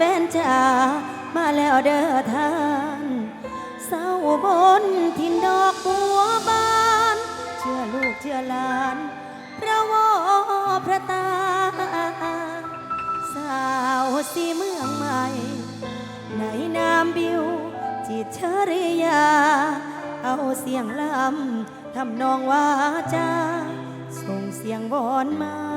ฟนจ๋ามาแล้วเด้อท่านสาวบนทินดอกบัวบาน เชื่อลูกเชื่อหลานพระวอพระตา สาวสีเมืองใหม่ ในนามบิว จิตรชริยา เอาเสียงลำทำนองว่าจาส่งเสียงวอนมา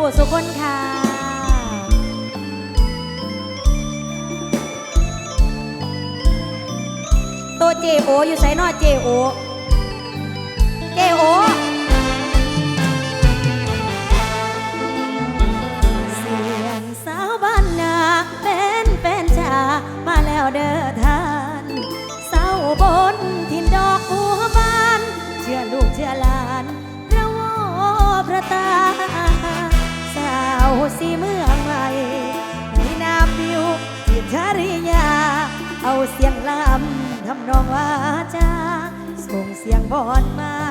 พี่น้อสุบูสุคนค่ะ โตเจโออยู่ไสนอเจโอ เจโอ สีเมืองใหม่ในน้ำบิวจิตรชริยา เอาเสียงลำทำนองว่าจาส่งเสียงบอนมา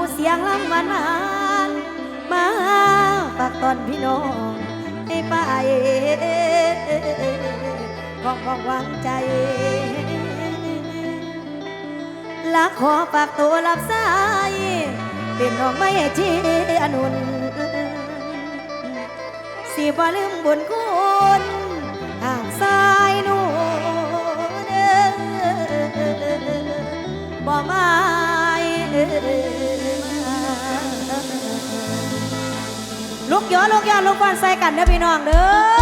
เอาเสียงลำหวานหวานมาฝากตอนพี่น้องให้ไปของของหวังใจลักขอฝากตัวรับสายเป็นน้องไม่ชีอนุนสิบ่ลืมบุญคุณทางสายหนูเด้อบ่ ลูกย้อนลูกย้อนลูกฟันใส่กันเด้อพี่น้องเด้อ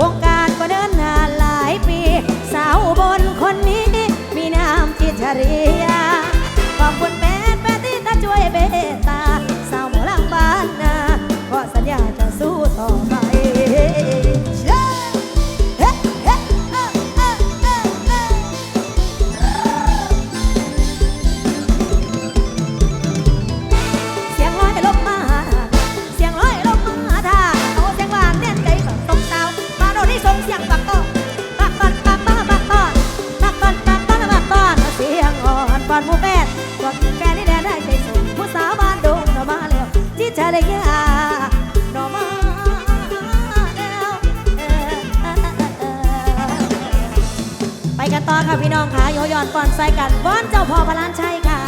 วงการก็เดินนานหลายปี สาวบนคนนี้มีนามจิตชรี รยไปกันต่อค่ะพี่น้องค่ะโยยอนฟอนไซกันบอนเจ้าพ่อพลานชัยค่ะ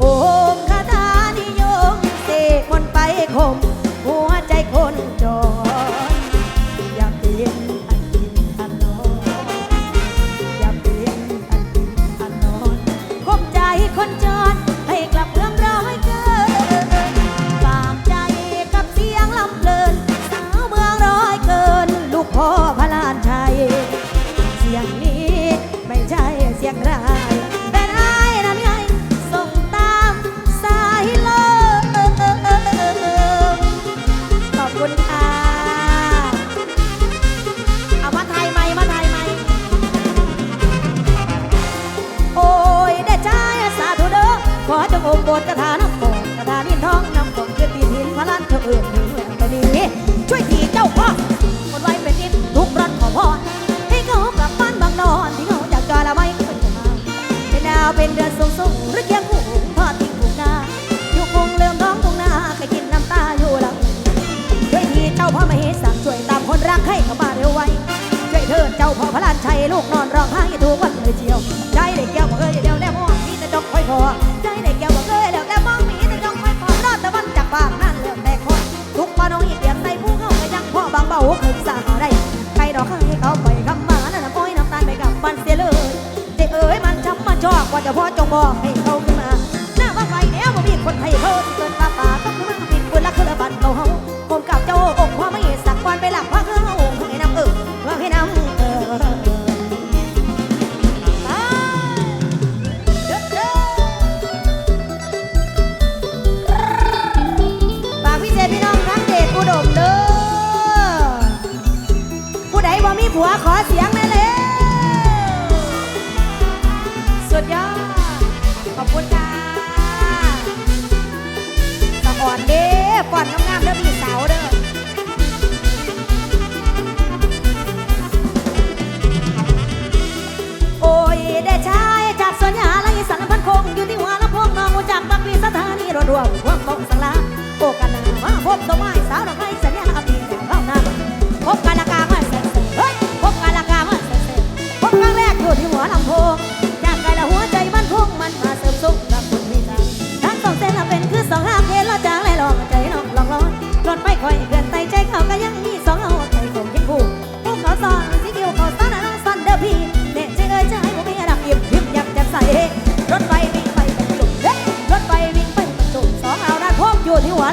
โอ้คาานิยมเสกมนไปคม ก อยู่ที่หัวลำโพงน้องหูจักบักวีสถานีรถรวมพวกต้องสังลาโอกันนาว่าพบตัวไม้สาวดอกไม้สัญญาอภิแดงเข้านาพบกันละกามาเสร็จเฮ้ยพบกันละกามาเสร็จพบครั้งแรกอยู่ที่หัวลำโพงจากไกลละหัวใจมันพุ่งมันมาเสริมสุขกับคนไม่ใจทั้งสองเส้นละเป็นคือสองห้ามเห็นละจางเลยลองใจน้องลองร้อนรถไม่ค่อยเกินใจใจเขาก็ยังมีสองเอาใจผมยังคู่พวกเขาสอน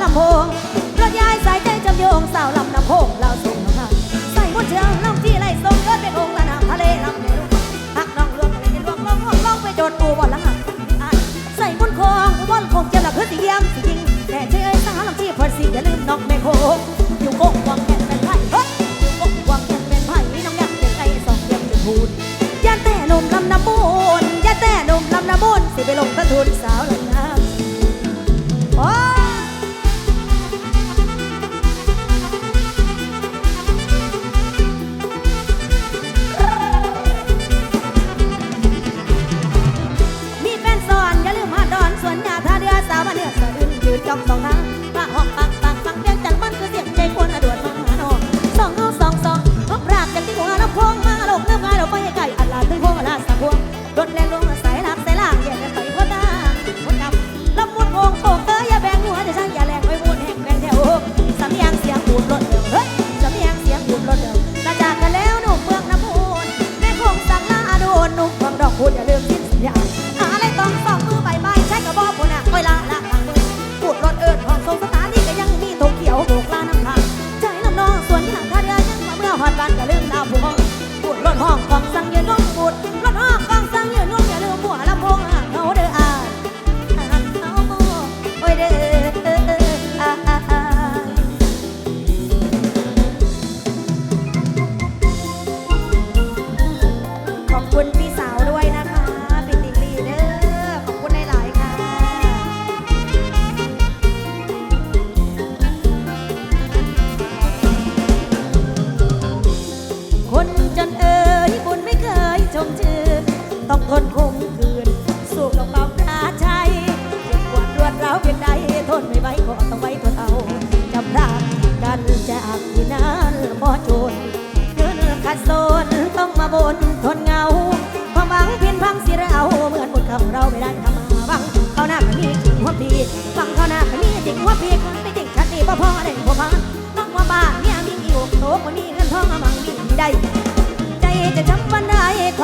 ลำโพงรถยายสายใจจำโยงสาวลำน้ำโพงเราส่งน้ำมันใส่หมดเชืองน้ำที่ไรส่งเกิดเป็นองค์ละน้ำทะเลลำเดียวหักน้องเรื่องอะไรลวงลองลองลองไปโดดปูบอลละหักใส่บนคองอุบลคงจะหลับเพื่อสิเยี่ยมสิจริงแต่เชยสาวลำที่พอสิอย่าลืมน้องแม่โคงอยู่กงวังแก่นเป็นไผ่เฮ้ยอยู่กงวังแก่นเป็นไผ่น้องอยากเป็นไอ้สองเยี่ยมจะพูดยันแต่นมลำน้ำมูลยันแต่นมลำน้ำมูลสิไปลงต้นทุนสาวลำ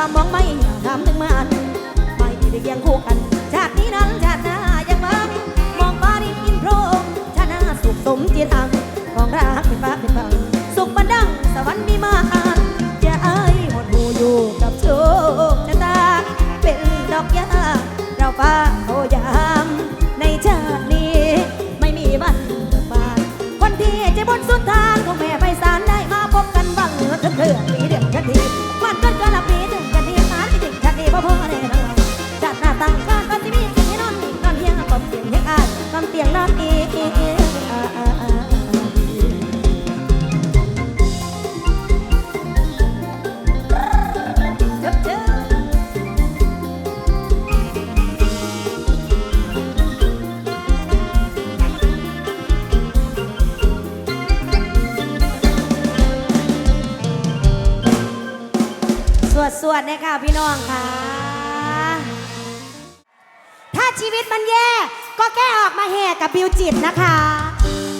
ความมองไม่ถามถึงมันไม่ได้เคียงคู่กัน ชาตินี้นั้นชาติหน้ายังหวังมองฟ้าดินอินโพรงชาติหน้าสุขสมเจตังของรักเป็นฟ้าเป็นฟังสุขบันดังสวรรค์มีมาจะอายหดหูอยู่กับโชคชะตาเป็นดอกยาเราฟ้า ดสวดเลยค่ะพี่น้องค่ะ ถ้าชีวิตมันแย่ ก็แก้ออกมาแห่กับบิวจิตนะคะ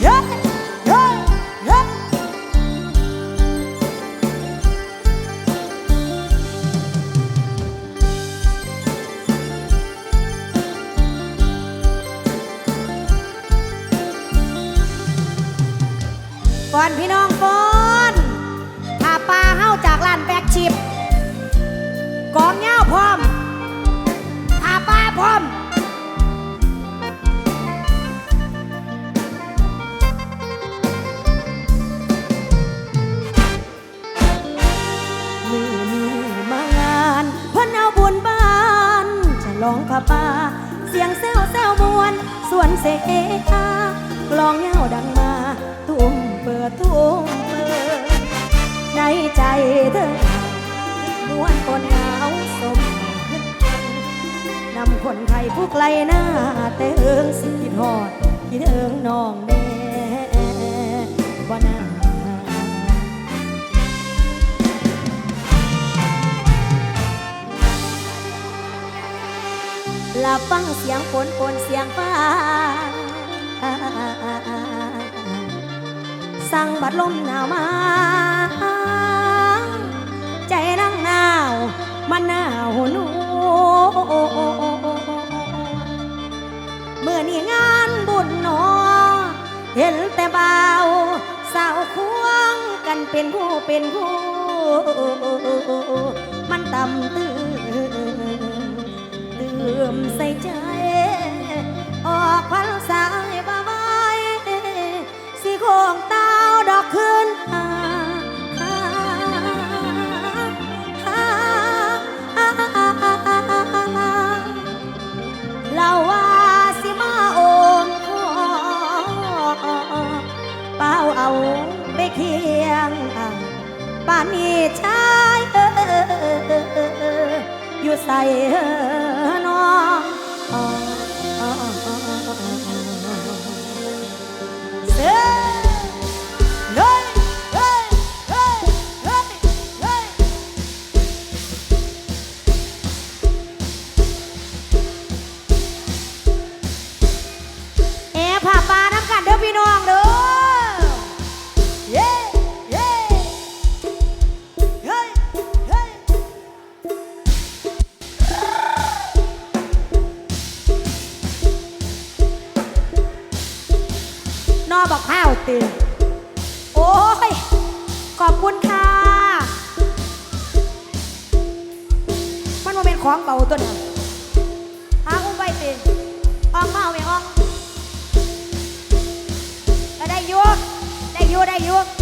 เฮ้ยเฮ้ยเฮ้ยก่อนพี่น้องก่อนถ้าปลาเฮ้าจากร้านแบกชิป ป่า เสียงแซวแซวมวนส่วนเสกอากลองเงาดังมาตุ้มเปิดตุ้มเปิดในใจเธอมวนคนหงาวสมขึ้นนำคนไทยผู้ไกลหน้า แต่เอิงสิคิดฮอดคิดเอิงน้องแน่บ่นา หลับฟังเสียงฝนฝนเสียงฟ้า สั่งบัดลมหนาวมา ใจนั่งหนาวมันหนาวหนูเมื่อนี่งานบุญหนอ เห็นแต่เบาสาวควงกันเป็นผู้เป็นผู้ มันต่ำตื้อ ใส่ใจ ออกพันสายบ้าไว้สีโคงเต้าดอกขึ้นหาเราว่าสิมาโอมขอเป้าเอาไปเคียงป่านนี้ชายเอออยู่ใส่ ได้อยุ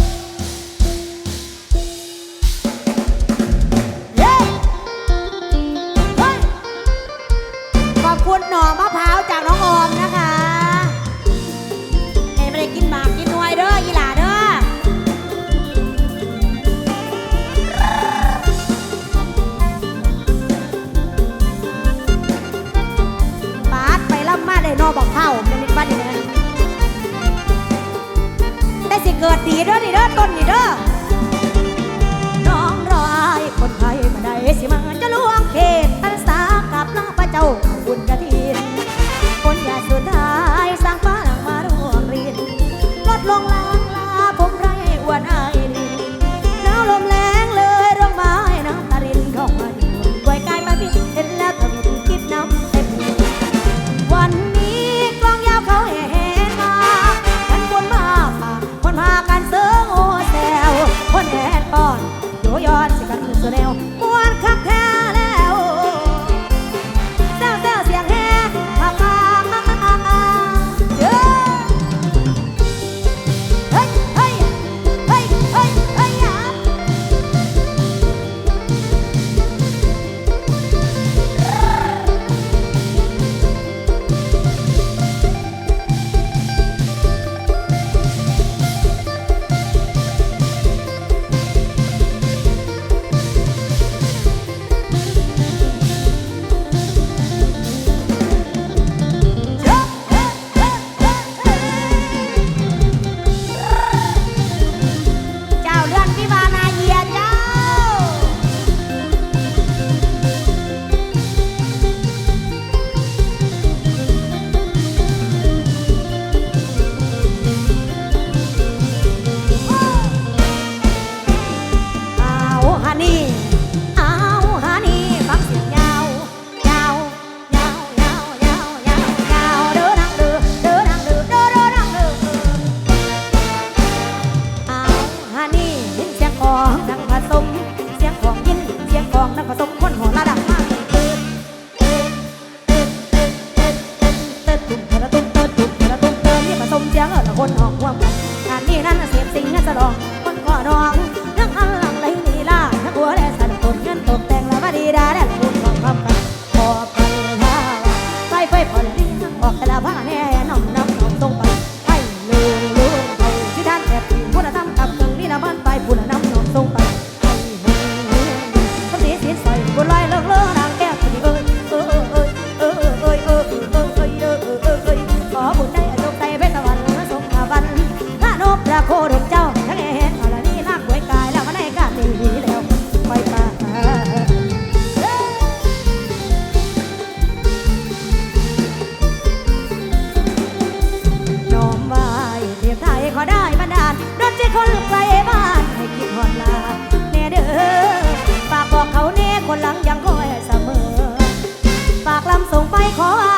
ส่งไปขอ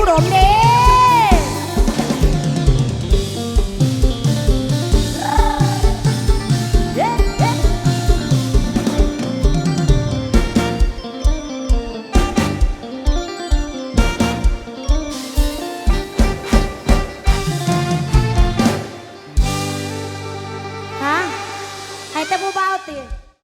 อุดมเด้